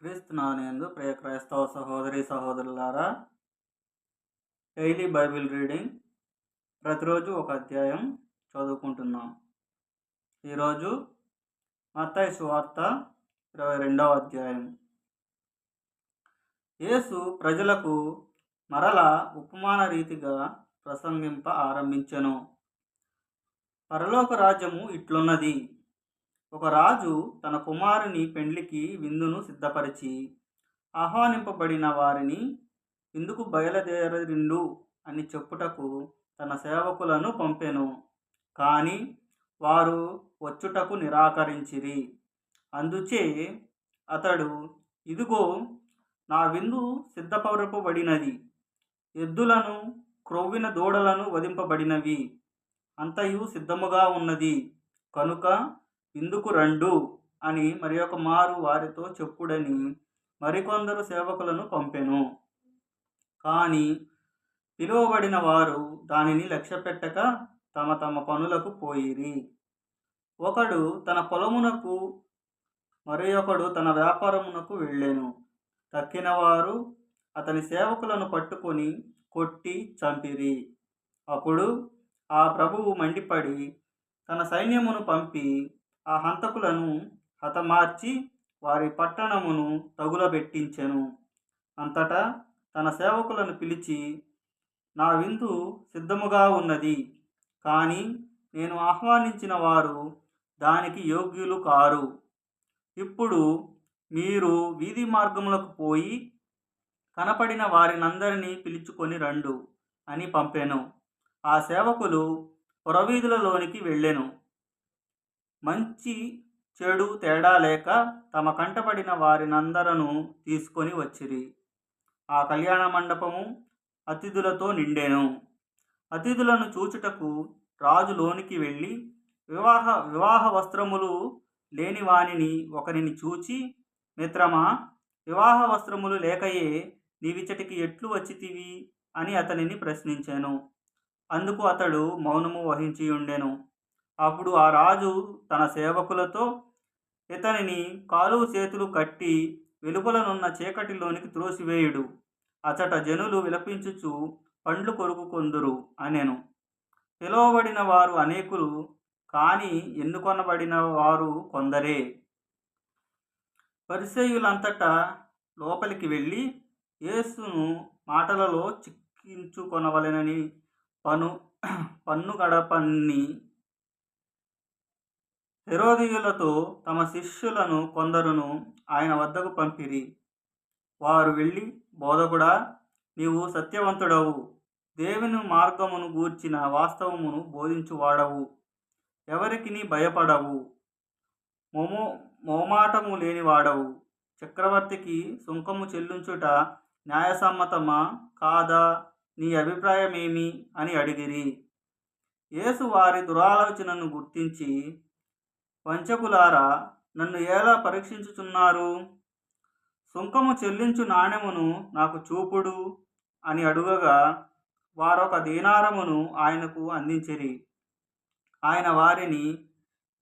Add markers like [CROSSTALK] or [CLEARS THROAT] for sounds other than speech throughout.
క్రీస్తునానందు ప్రియ క్రైస్తవ సహోదరి సహోదరులారా డైలీ బైబిల్ రీడింగ్ ప్రతిరోజు ఒక అధ్యాయం చదువుకుంటున్నాం. ఈరోజు మత్తాయి సువార్త ఇరవై రెండవ అధ్యాయం. యేసు ప్రజలకు మరల ఉపమాన రీతిగా ప్రసంగింప ఆరంభించెను. పరలోక రాజ్యము ఇట్లున్నది. ఒక రాజు తన కుమారుని పెండ్లికి విందును సిద్ధపరిచి ఆహ్వానింపబడిన వారిని విందుకు బయలుదేరిండు అని చెప్పుటకు తన సేవకులను పంపెను. కానీ వారు వచ్చుటకు నిరాకరించిరి. అందుచే అతడు ఇదిగో నా విందు సిద్ధపరపబడినది. ఎద్దులను క్రొవ్విన దూడలను వధింపబడినవి. అంతయు సిద్ధముగా ఉన్నది. కనుక ఇందుకు రండు అని మరి ఒక మారు వారితో చెప్పుడని మరికొందరు సేవకులను పంపెను. కానీ పిలువబడిన వారు దానిని లక్ష్యపెట్టక తమ తమ పనులకు పోయిరి. ఒకడు తన పొలమునకు మరి ఒకడు తన వ్యాపారమునకు వెళ్ళాను. తక్కిన వారు అతని సేవకులను పట్టుకొని కొట్టి చంపిరి. అప్పుడు ఆ ప్రభువు మండిపడి తన సైన్యమును పంపి ఆ హంతకులను హతమార్చి వారి పట్టణమును తగులబెట్టించెను. అంతటా తన సేవకులను పిలిచి నా విందు సిద్ధముగా ఉన్నది. కానీ నేను ఆహ్వానించిన వారు దానికి యోగ్యులు కారు. ఇప్పుడు మీరు వీధి మార్గములకు పోయి కనపడిన వారినందరినీ పిలుచుకొని రండు అని పంపాను. ఆ సేవకులు పురవీధులలోనికి వెళ్ళెను. మంచి చెడు తేడా లేక తమ కంటపడిన వారినందరను తీసుకొని వచ్చిరి. ఆ కళ్యాణ మండపము అతిథులతో నిండెను. అతిథులను చూచుటకు రాజు లోనికి వెళ్ళి వివాహ వివాహ వస్త్రములు లేని వానిని ఒకరిని చూచి మిత్రమా వివాహ వస్త్రములు లేకయే నీవిచటికి ఎట్లు వచ్చితివి? అని అతనిని ప్రశ్నించాను. అందుకు అతడు మౌనము వహించి ఉండెను అప్పుడు ఆ రాజు తన సేవకులతో ఇతనిని కాలువ చేతులు కట్టి వెలుపలనున్న చీకటిలోనికి త్రోసివేయుడు. అచట జనులు విలపించుచు పండ్లు కొరుకుకొందురు అనెను. పిలువబడిన వారు అనేకులు కానీ ఎన్నుకొనబడిన వారు కొందరే. పరిసయులంతటా లోపలికి వెళ్ళి యేసును మాటలలో చిక్కించుకొనవలెనని పను [CLEARS THROAT] పన్ను గడపన్ని హెరోదీయులతో తమ శిష్యులను కొందరును ఆయన వద్దకు పంపిరి. వారు వెళ్ళి బోధకుడా నీవు సత్యవంతుడవు. దేవుని మార్గమును గూర్చిన వాస్తవమును బోధించువాడవు. ఎవరికి నీ భయపడవు? మొమో మోమాటము లేనివాడవు. చక్రవర్తికి సుంకము చెల్లించుట న్యాయసమ్మతమా కాదా? నీ అభిప్రాయమేమి? అని అడిగిరి. యేసు వారి దురాలోచనను గుర్తించి వంచకులారా నన్ను ఎలా పరీక్షించుచున్నారు? సుంకము చెల్లించు నాణెమును నాకు చూపుడు అని అడుగగా వారొక దీనారమును ఆయనకు అందించిరి. ఆయన వారిని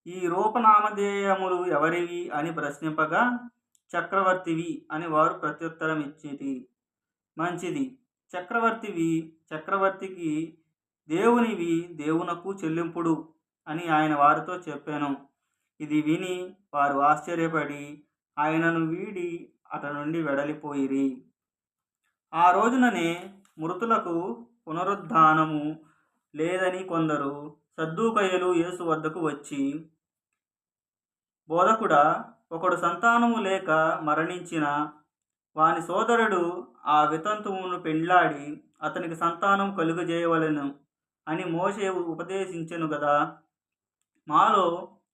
ఈ రూపనామధేయములు ఎవరివి? అని ప్రశ్నింపగా చక్రవర్తివి అని వారు ప్రత్యుత్తరం ఇచ్చేది మంచిది. చక్రవర్తివి చక్రవర్తికి దేవునివి దేవునకు చెల్లింపుడు అని ఆయన వారితో చెప్పాను. ఇది విని వారు ఆశ్చర్యపడి ఆయనను వీడి అట నుండి వెడలిపోయిరి. ఆ రోజుననే మృతులకు పునరుద్ధానము లేదని కొందరు సద్దూకయ్యలు యేసు వద్దకు వచ్చి బోధకుడా ఒకడు సంతానము లేక మరణించిన వాని సోదరుడు ఆ వితంతువును పెండ్లాడి అతనికి సంతానం కలుగజేయవలెను అని మోసే ఉపదేశించెను కదా మాలో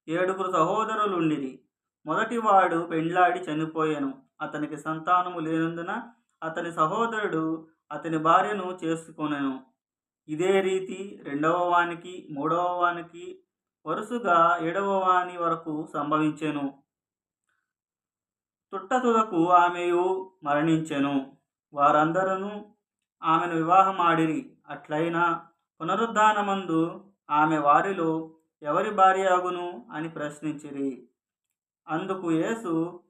ఏడుగురు సహోదరులుండిరి. మొదటివాడు పెండ్లాడి చనిపోయాను. అతనికి సంతానము లేనందున అతని సహోదరుడు అతని భార్యను చేసుకొనెను. ఇదే రీతి రెండవ వానికి మూడవ వానికి వరుసగా ఏడవ వాణి వరకు సంభవించెను. తుట్టతుదకు ఆమెయు మరణించెను. వారందరూ ఆమెను వివాహమాడిరి. అట్లయినా పునరుద్ధానమందు ఆమె వారిలో ఎవరి భార్య అగును అని ప్రశ్నించిరి. అందుకు యేసు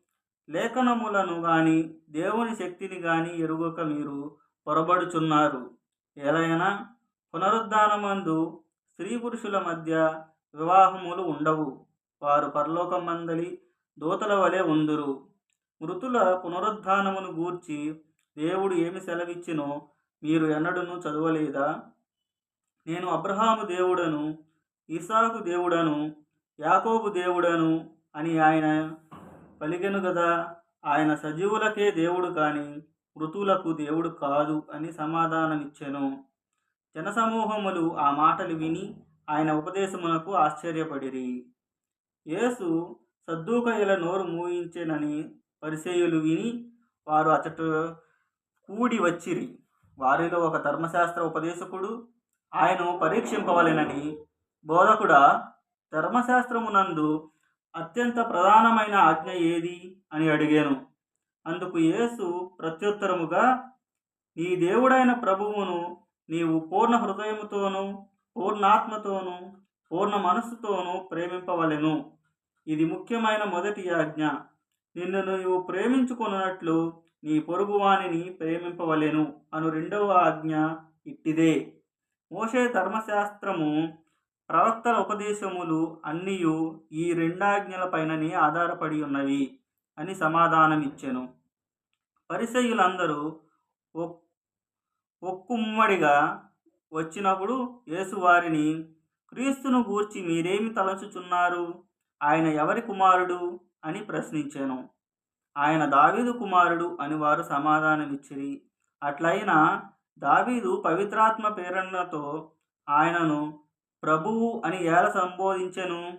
లేఖనములను గాని దేవుని శక్తిని గాని ఎరుగక మీరు పొరబడుచున్నారు. ఎలైనా పునరుద్ధానమందు స్త్రీ పురుషుల మధ్య వివాహములు ఉండవు. వారు పరలోకమందలి దూతల వలె ఉందురు. మృతుల పునరుద్ధానమును గూర్చి దేవుడు ఏమి సెలవిచ్చినో మీరు ఎన్నడూను చదవలేదా? నేను అబ్రహాము దేవుడను ఇసాకు దేవుడను యాకోబు దేవుడను అని ఆయన పలికెను కదా ఆయన సజీవులకే దేవుడు కాని మృతులకు దేవుడు కాదు అని సమాధానమిచ్చెను. జనసమూహములు ఆ మాటలు విని ఆయన ఉపదేశమునకు ఆశ్చర్యపడిరి. యేసు సద్దూకయ్యల నోరు మూయించెనని పరిసేయులు విని వారు అచట కూడి వచ్చిరి. వారిలో ఒక ధర్మశాస్త్ర ఉపదేశకుడు ఆయనను పరీక్షింపవలెనని బోధకుడా ధర్మశాస్త్రమునందు అత్యంత ప్రధానమైన ఆజ్ఞ ఏది? అని అడిగాను. అందుకు యేసు ప్రత్యుత్తరముగా నీ దేవుడైన ప్రభువును నీవు పూర్ణ హృదయముతోనూ పూర్ణాత్మతోనూ పూర్ణ మనస్సుతోనూ ప్రేమింపవలెను. ఇది ముఖ్యమైన మొదటి ఆజ్ఞ. నిన్ను నీవు ప్రేమించుకున్నట్లు నీ పొరుగువాణిని ప్రేమింపవలెను అను రెండవ ఆజ్ఞ ఇట్టిదే. మోషే ధర్మశాస్త్రము ప్రవక్తల ఉపదేశములు అన్నీయు ఈ రెండాజ్ఞల పైననే ఆధారపడి ఉన్నవి అని సమాధానమిచ్చెను. పరిసయులందరూ ఒక్కుమ్మడిగా వచ్చినప్పుడు యేసువారిని క్రీస్తును గూర్చి మీరేమి తలచుచున్నారు? ఆయన ఎవరి కుమారుడు? అని ప్రశ్నించాను. ఆయన దావీదు కుమారుడు అని వారు సమాధానమిచ్చిరి. అట్లయినా దావీదు పవిత్రాత్మ ప్రేరణతో ఆయనను ప్రభువు అని ఏల సంబోధించెను.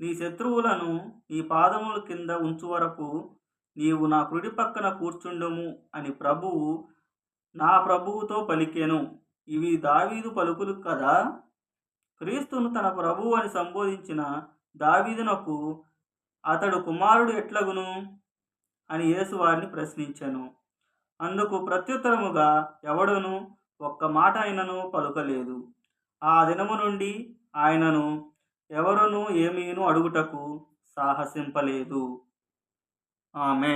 నీ శత్రువులను నీ పాదముల కింద ఉంచు వరకు నీవు నా కుడి పక్కన కూర్చుండుము అని ప్రభువు నా ప్రభువుతో పలికెను. ఇవి దావీదు పలుకులు కదా? క్రీస్తును తన ప్రభువు అని సంబోధించిన దావీదునకు అతడు కుమారుడు ఎట్లగును? అని యేసు వారిని ప్రశ్నించెను. అందుకు ప్రత్యుత్తరముగా ఎవడును? ఒక్క మాట అయినను పలుకలేదు. ఆ దినము నుండి ఆయనను ఎవరును ఏమీను అడుగుటకు సాహసింపలేదు. ఆమె